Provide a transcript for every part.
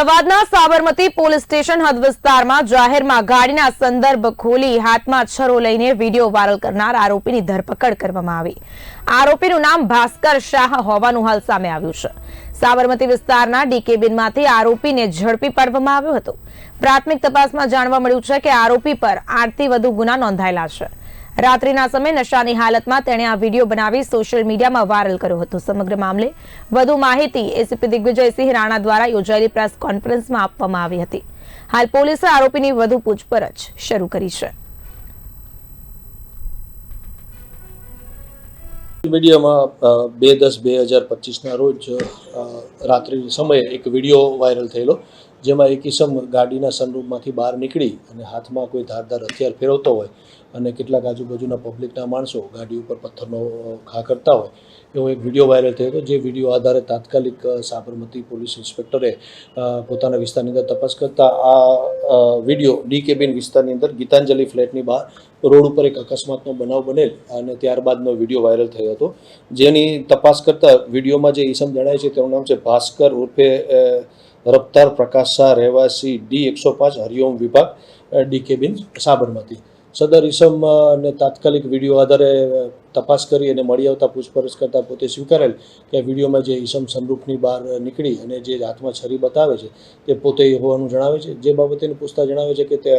અમદાવાદના Sabarmati police station હદ વિસ્તારમાં જાહેરમાં ગાડીના સંદર્ભ ખોલી હાથમાં છરો લઈને વીડિયો વાયરલ કરનાર આરોપીની ધરપકડ કરવામાં આવી. આરોપીનું નામ ભાસ્કર શાહ હોવાનું હાલ સામે આવ્યું છે. સાબરમતી વિસ્તારના ડીકેબીનમાંથી આરોપીને ઝડપી પાડવામાં આવ્યો હતો. પ્રાથમિક તપાસમાં જાણવા મળ્યું છે કે આરોપી પર આઠથી વધુ ગુના નોંધાયેલા છે. રાત્રિના સમયે નશાની હાલતમાં તેણે આ વીડિયો બનાવી સોશિયલ મીડિયામાં વાયરલ કર્યો હતો. સમગ્ર મામલે વધુ માહિતી એસીપી દિગ્વિજયસિંહ રાણા દ્વારા યોજાયેલી પ્રેસ કોન્ફરન્સમાં આપવામાં આવી હતી. હાલ પોલીસે આરોપીની વધુ પૂછપરછ શરૂ કરી છે. મીડિયામાં બે દસ બે હજાર પચીસના રોજ રાત્રિ સમયે એક વીડિયો વાયરલ થયેલો. જેમાં એક ઇસમ ગાડીના સનરૂપમાંથી બહાર નીકળી અને હાથમાં કોઈ ધારદાર હથિયાર ફેરવતો હોય અને કેટલાક આજુબાજુના પબ્લિકના માણસો ગાડી ઉપર પથ્થરનો ઘા કરતા હોય, એવો એક વીડિયો વાયરલ થયો હતો. જે વીડિયો આધારે તાત્કાલિક સાબરમતી પોલીસ ઇન્સ્પેક્ટરે પોતાના વિસ્તારની અંદર તપાસ કરતા આ વીડિયો ડી કેબિન વિસ્તારની અંદર ગીતાંજલિ ફ્લેટની બહાર રોડ ઉપર એક અકસ્માતનો બનાવ બનેલ અને ત્યારબાદનો વીડિયો વાયરલ થયો હતો. જેની તપાસ કરતા વિડીયોમાં જે ઈસમ જણાય છે તેનું નામ છે ભાસ્કર ઉર્ફે રફતાર પ્રકાશ શાહ રહેવાસી ડી એકસો પાંચ હરિઓમ વિભાગ ડી કેબિન સાબરમતી. સદર ઈસમ અ, તાત્કાલિક વીડિયો આધારે તપાસ કરી અને મળી આવતા પૂછપરછ કરતાં પોતે સ્વીકારેલ કે વિડીયોમાં જે ઈસમ સનરૂફની બહાર નીકળી અને જે હાથમાં છરી બતાવે છે, તે પોતે હોવાનું જણાવે છે. જે બાબતેને પૂછતા જણાવે છે કે તે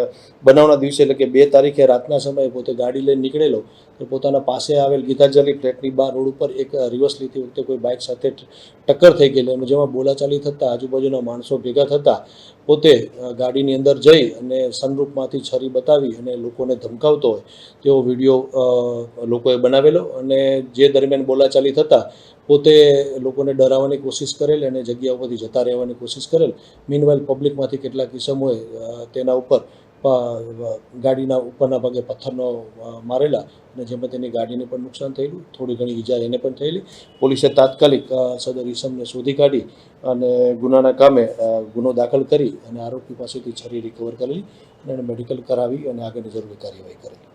બનાવના દિવસે એટલે કે બે તારીખે રાતના સમયે પોતે ગાડી લઈને નીકળેલો, તો પોતાના પાસે આવેલ ગીતાંજલિ ફ્લેટની બહાર રોડ ઉપર એક રિવર્સ લીધી વખતે કોઈ બાઇક સાથે ટક્કર થઈ ગયેલી અને જેમાં બોલાચાલી થતાં, આજુબાજુના માણસો ભેગા થતાં, પોતે ગાડીની અંદર જઈ અને સનરૂપમાંથી છરી બતાવી અને લોકોને ધમકાવતો હોય તેવો વીડિયો લોકોએ લોકોએ બનાવેલો અને જે દરમિયાન બોલાચાલી થતાં, પોતે લોકોને ડરાવવાની કોશિશ કરેલ અને જગ્યા ઉપરથી જતા રહેવાની કોશિશ કરેલ. મીનવાઇલ પબ્લિકમાંથી કેટલાક કિસ્મોએ તેના ઉપર ગાડીના ઉપરના ભાગે પથ્થરનો મારેલા અને જેમાં તેની ગાડીને પણ નુકસાન થયેલું, થોડી ઘણી ઈજા એને પણ થયેલી. પોલીસે તાત્કાલિક સદર ઈસમને શોધી કાઢી અને ગુનાના કામે ગુનો દાખલ કરી અને આરોપી પાસેથી છરી રિકવર કરેલી અને મેડિકલ કરાવી અને આગળની જરૂરી કાર્યવાહી કરેલી.